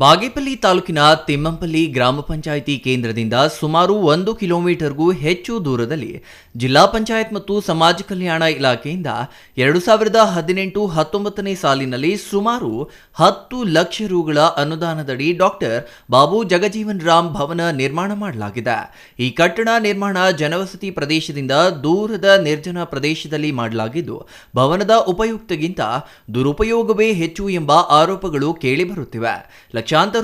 ಬಾಗೇಪಲ್ಲಿ ತಾಲೂಕಿನ ತಿಮ್ಮಂಪಲ್ಲಿ ಗ್ರಾಮ ಪಂಚಾಯಿತಿ ಕೇಂದ್ರದಿಂದ ಸುಮಾರು ಒಂದು ಕಿಲೋಮೀಟರ್ಗೂ ಹೆಚ್ಚು ದೂರದಲ್ಲಿ ಜಿಲ್ಲಾ ಪಂಚಾಯತ್ ಮತ್ತು ಸಮಾಜ ಕಲ್ಯಾಣ ಇಲಾಖೆಯಿಂದ ಎರಡು ಸಾವಿರದ ಹದಿನೆಂಟು ಹತ್ತೊಂಬತ್ತನೇ ಸಾಲಿನಲ್ಲಿ ಸುಮಾರು ಹತ್ತು ಲಕ್ಷ ರುಗಳ ಅನುದಾನದಡಿ ಡಾಕ್ಟರ್ ಬಾಬು ಜಗಜೀವನ್ ರಾಮ್ ಭವನ ನಿರ್ಮಾಣ ಮಾಡಲಾಗಿದೆ. ಈ ಕಟ್ಟಡ ನಿರ್ಮಾಣ ಜನವಸತಿ ಪ್ರದೇಶದಿಂದ ದೂರದ ನಿರ್ಜನ ಪ್ರದೇಶದಲ್ಲಿ ಮಾಡಲಾಗಿದ್ದು, ಭವನದ ಉಪಯುಕ್ತಗಿಂತ ದುರುಪಯೋಗವೇ ಹೆಚ್ಚು ಎಂಬ ಆರೋಪಗಳು ಕೇಳಿಬರುತ್ತಿವೆ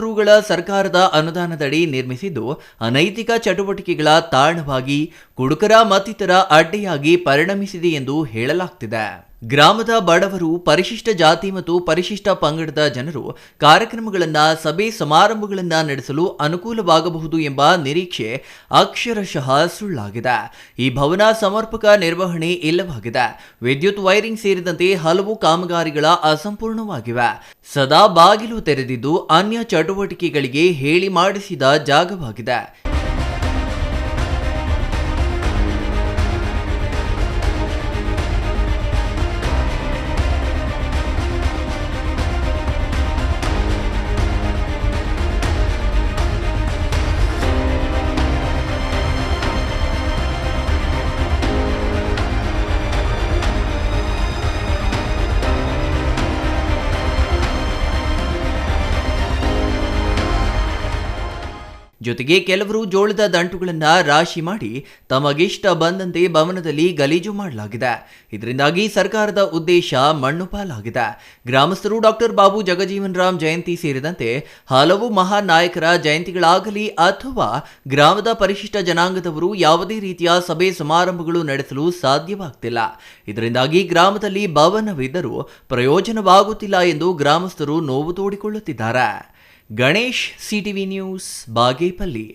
ರುಗಳ ಸರ್ಕಾರದ ಅನುದಾನದಡಿ ನಿರ್ಮಿಸಿದ್ದು ಅನೈತಿಕ ಚಟುವಟಿಕೆಗಳ ತಾಣವಾಗಿ ಕುಡುಕರ ಮತ್ತಿತರ ಅಡ್ಡೆಯಾಗಿ ಪರಿಣಮಿಸಿದೆ ಎಂದು ಹೇಳಲಾಗ್ತಿದೆ. ಗ್ರಾಮದ ಬಡವರು ಪರಿಶಿಷ್ಟ ಜಾತಿ ಮತ್ತು ಪರಿಶಿಷ್ಟ ಪಂಗಡದ ಜನರು ಕಾರ್ಯಕ್ರಮಗಳನ್ನು, ಸಭೆ ಸಮಾರಂಭಗಳನ್ನು ನಡೆಸಲು ಅನುಕೂಲವಾಗಬಹುದು ಎಂಬ ನಿರೀಕ್ಷೆ ಅಕ್ಷರಶಃ ಸುಳ್ಳಾಗಿದೆ. ಈ ಭವನ ಸಮರ್ಪಕ ನಿರ್ವಹಣೆ ಇಲ್ಲವಾಗಿದೆ. ವಿದ್ಯುತ್ ವೈರಿಂಗ್ ಸೇರಿದಂತೆ ಹಲವು ಕಾಮಗಾರಿಗಳ ಅಸಂಪೂರ್ಣವಾಗಿವೆ. ಸದಾ ಬಾಗಿಲು ತೆರೆದಿದ್ದು ಅನ್ಯ ಚಟುವಟಿಕೆಗಳಿಗೆ ಹೇಳಿ ಮಾಡಿಸಿದ ಜಾಗವಾಗಿದೆ. ಜೊತೆಗೆ ಕೆಲವರು ಜೋಳದ ದಂಟುಗಳನ್ನ ರಾಶಿ ಮಾಡಿ ತಮಗಿಷ್ಟ ಬಂದಂತೆ ಭವನದಲ್ಲಿ ಗಲೀಜು ಮಾಡಲಾಗಿದೆ. ಇದರಿಂದಾಗಿ ಸರ್ಕಾರದ ಉದ್ದೇಶ ಮಣ್ಣು ಪಾಲಾಗಿದೆ. ಗ್ರಾಮಸ್ಥರು ಡಾಕ್ಟರ್ ಬಾಬು ಜಗಜೀವನ್ ರಾಮ್ ಜಯಂತಿ ಸೇರಿದಂತೆ ಹಲವು ಮಹಾನ್ ನಾಯಕರ ಜಯಂತಿಗಳಾಗಲಿ ಅಥವಾ ಗ್ರಾಮದ ಪರಿಶಿಷ್ಟ ಜನಾಂಗದವರು ಯಾವುದೇ ರೀತಿಯ ಸಭೆ ಸಮಾರಂಭಗಳು ನಡೆಸಲು ಸಾಧ್ಯವಾಗ್ತಿಲ್ಲ. ಇದರಿಂದಾಗಿ ಗ್ರಾಮದಲ್ಲಿ ಭವನವಿದ್ದರೂ ಪ್ರಯೋಜನವಾಗುತ್ತಿಲ್ಲ ಎಂದು ಗ್ರಾಮಸ್ಥರು ನೋವು ತೋಡಿಕೊಳ್ಳುತ್ತಿದ್ದಾರೆ. Ganesh CTV news Bagepalli